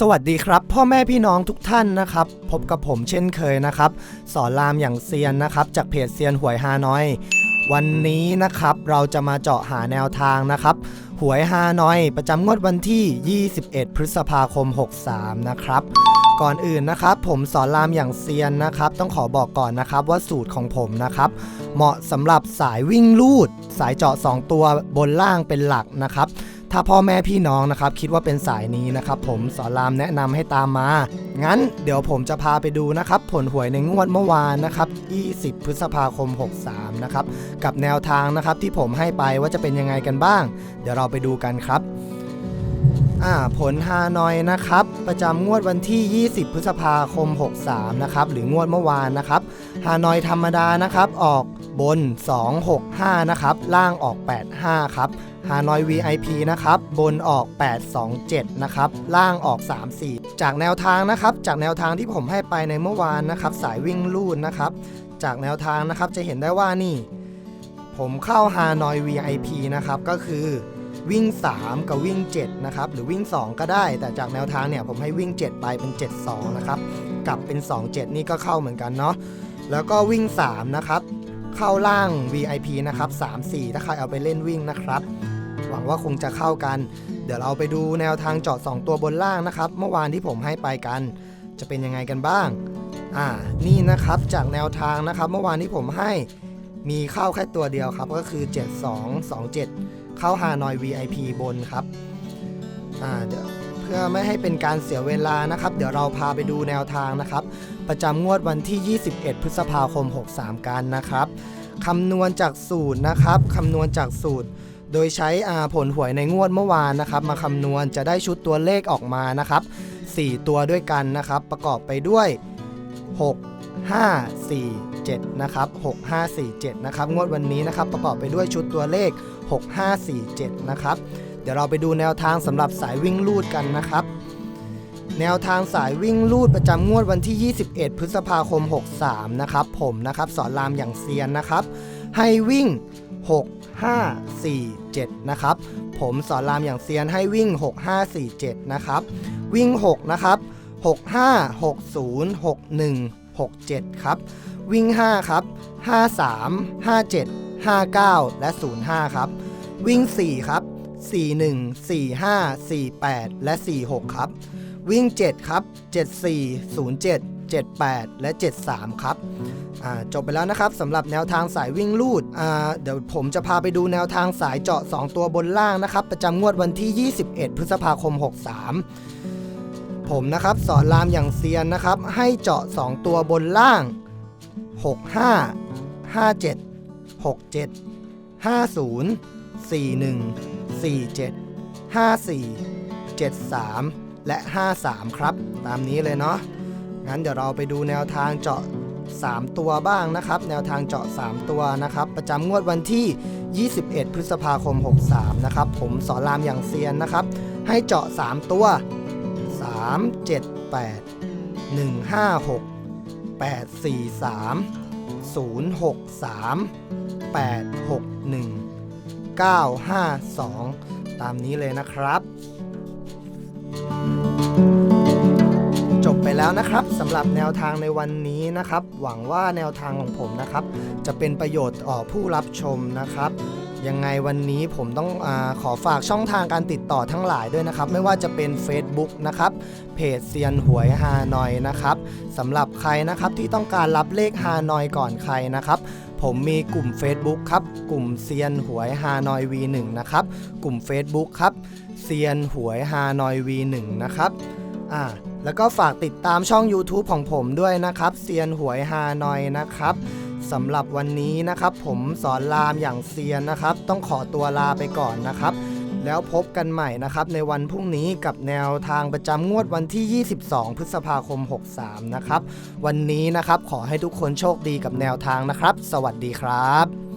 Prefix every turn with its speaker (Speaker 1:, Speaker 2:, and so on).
Speaker 1: สวัสดีครับ พ่อแม่พี่น้องทุกท่านนะครับ พบกับผมเช่นเคยนะครับ สอนรามอย่างเซียนนะครับ จากเพจเซียนหวยฮานอย วันนี้นะครับเราจะมาเจาะหาแนวทางนะครับ หวยฮานอย ประจำงวดวันที่ 21 พฤษภาคม 63 นะครับ ก่อนอื่นนะครับ ผมสอนรามอย่างเซียนนะครับ ต้องขอบอกก่อนนะครับว่าสูตรของผมนะครับ เหมาะสำหรับสายวิ่งลูด สายเจาะ 2 ตัวบนล่างเป็นหลักนะครับ ถ้าพ่อแม่พี่น้องนะครับคิดว่าเป็นสายนี้นะครับผมสอนรามแนะนำให้ตามมา งั้นเดี๋ยวผมจะพาไปดูนะครับผลหวยในงวดเมื่อวานนะครับ 20 พฤษภาคม 63 นะครับกับแนวทางนะครับที่ผมให้ไปว่าจะเป็นยังไงกันบ้าง เดี๋ยวเราไปดูกันครับอ่าผลฮานอยนะครับ ประจำงวดวันที่ 20 พฤษภาคม 63 นะครับ หรืองวดเมื่อวานนะครับฮานอยธรรมดานะครับ ออก บน 265 นะครับ ล่างออก 85 ครับฮานอย VIP นะครับ บนออก 827 นะครับ ล่างออก 34 จากแนวทางนะครับ จากแนวทางที่ผมให้ไปในเมื่อวานนะครับ สายวิ่งลูดนะครับ จากแนวทางนะครับจะเห็นได้ว่านี่ ผมเข้าฮานอย VIP นะครับ ก็คือวิ่ง 3 กับวิ่ง 7 นะครับ หรือวิ่ง 2 ก็ได้ แต่จากแนวทางเนี่ยผมให้วิ่ง 7 ไปเป็น 7 2 นะครับ กลับเป็น 2 7 นี่ก็เข้าเหมือนกันเนาะ แล้วก็วิ่ง 3 นะครับ เข้าล่าง VIP นะครับ 3 4 ถ้าใครเอาไปเล่นวิ่งนะครับ หวังว่าคงจะเข้ากัน เดี๋ยวเราไปดูแนวทางเจาะ2 ตัวบนล่างนะครับ เมื่อวานที่ผมให้ไปกัน จะเป็นยังไงกันบ้าง อ่า นี่นะครับจากแนวทางนะครับ เมื่อวานที่ผมให้มีเข้าแค่ตัวเดียวครับ ก็คือ 7227 เข้าฮานอย VIP บนครับ อ่าเดี๋ยว เพื่อไม่ให้เป็นการเสียเวลานะครับ เดี๋ยวเราพาไปดูแนวทางนะครับ ประจำงวดวันที่ 21 พฤษภาคม 63 กันนะครับคำนวณจากสูตรนะครับคำนวณจากสูตร โดยใช้อาผลหวยในงวดเมื่อวานนะครับ มาคำนวณจะได้ชุดตัวเลขออกมานะครับ 4 ตัวด้วยกันนะครับ ประกอบไปด้วย 6 5 4 7นะครับ6 5 4 7 นะครับ งวดวันนี้นะครับ ประกอบไปด้วยชุดตัวเลข 6 5 4 7 นะครับ เดี๋ยวเราไปดูแนวทางสำหรับสายวิ่งลูดกันนะครับ แนวทางสายวิ่งลูดประจำงวดวันที่ 21 พฤษภาคม 63 นะครับผมนะครับสอนรามอย่างเซียนนะครับ ให้วิ่ง 6 5 4 7 นะครับ ผมสอนรามอย่างเซียนให้วิ่ง 6 5 4 7 นะครับ วิ่ง 6 นะครับ 6 5 6 0 6 1 6 7 ครับ วิ่ง 5 ครับ 5 3 5 7 5 9 และ 05 ครับ วิ่ง 4 ครับ 4 1 4 5 4 8 และ 46 ครับ วิ่ง 7 ครับ 74 07 78 และ 73 ครับจบไปแล้วนะครับสำหรับแนวทางสายวิ่งลูด เดี๋ยวผมจะพาไปดูแนวทางสายเจาะ 2 ตัวบนล่างนะครับ ประจำงวดวันที่ 21 พฤษภาคม 63 ผมนะครับสอนรามอย่างเซียนนะครับ ให้เจาะ 2 ตัวบนล่าง 65 57 67 50 41 47 54 73 และ 53 ครับ ตามนี้เลยเนาะงั้นเดี๋ยวเราไปดูแนวทางเจาะ 3 ตัวบ้างนะครับ แนวทางเจาะ 3 ตัวนะครับ ประจำงวดวันที่ 21 พฤษภาคม 63 นะครับ ผมสอนรามอย่างเซียนนะครับ ให้เจาะ 3 ตัว 3 7 8 1 5 6 8 4 3 0 6 3 8 6 1 9 5 2 ตามนี้เลยนะครับ จบไปแล้วนะครับสำหรับแนวทางในวันนี้นะครับ หวังว่าแนวทางของผมนะครับ จะเป็นประโยชน์ต่อผู้รับชมนะครับยังไงวันนี้ผมต้องอขอฝากช่องทางการติดต่อทั้งหลายด้วยนะครับ ไม่ว่าจะเป็น Facebook นะครับเพจเซียนหวยฮานอยนะครับสำหรับใครนะครับที่ต้องการรับเลขฮานอยก่อนใครนะครับ ผมมีกลุ่ม Facebook ครับ กลุ่มเซียนหวยฮานอย V1 นะครับ กลุ่ม Facebook ครับ เซียนหวยฮานอย V1 นะครับ อ่า แล้วก็ฝากติดตามช่อง YouTube ของผมด้วยนะครับ เซียนหวยฮานอยนะครับสำหรับวันนี้นะครับ ผมสอนรามอย่างเซียนนะครับ ต้องขอตัวลาไปก่อนนะครับ แล้วพบกันใหม่นะครับในวันพรุ่งนี้กับแนวทางประจำงวดวันที่ 22 พฤษภาคม 63 นะครับ วันนี้นะครับขอให้ทุกคนโชคดีกับแนวทางนะครับ สวัสดีครับ